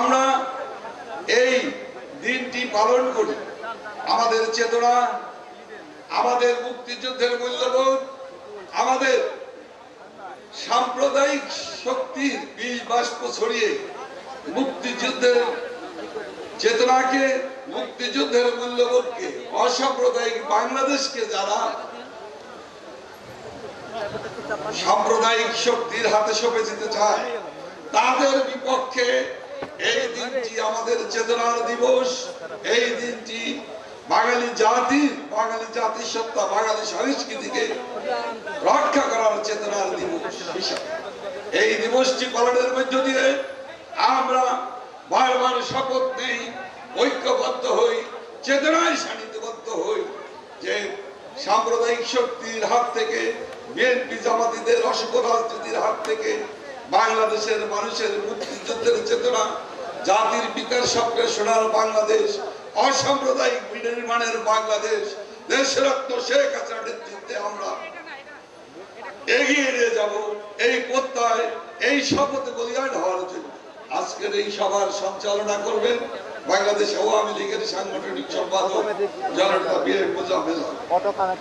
আমরা এই দিনটি পালন করি। আমাদের চেতনা, আমাদের মুক্তিযুদ্ধের মূল্যবোধ, আমাদের সাম্প্রদায়িক শক্তির বীজ বাষ্প ছড়িয়ে মুক্তিযুদ্ধের চেতনাকে, মুক্তিযুদ্ধের মূল্যবোধকে, অসাম্প্রদায়িক বাংলাদেশকে যারা সাম্প্রদায়িক শক্তির হাতে সঁপে যেতে চায়, তাদের বিপক্ষে এই দিনটি আমাদের চেতনার দিবস। এই দিনটি বাঙালি জাতির বাঙালি জাতির সত্তা বাঙালি সংস্কৃতিকে রক্ষা করার চেতনার দিবস এই দিবসটি পালনের মধ্য দিয়ে আমরা বারবার শপথ নেই, ঐক্যবদ্ধ হই, চেতনায় সান্নিধ্যবদ্ধ হই যে সাম্প্রদায়িক শক্তির হাত থেকে, বিএনপি জামাতিদের অশুভ রাজনীতির হাত থেকে বাংলাদেশের মানুষের মুক্তিযুদ্ধের চেতনা জাতির বিকাশ স্বপ্নের সোনার বাংলাদেশ, অসাম্প্রদায়িক বিনির্মাণের বাংলাদেশ দেশরত্ন শেখ হাসিনার নেতৃত্বে আমরা এগিয়ে নিয়ে যাব এই প্রত্যয়, এই শপথে বলিয়ান হওয়ার জন্য আজকের এই সভার সঞ্চালনা করবেন বাংলাদেশ আওয়ামী লীগের সাংগঠনিক সম্পাদক জনতা হক। Auto connect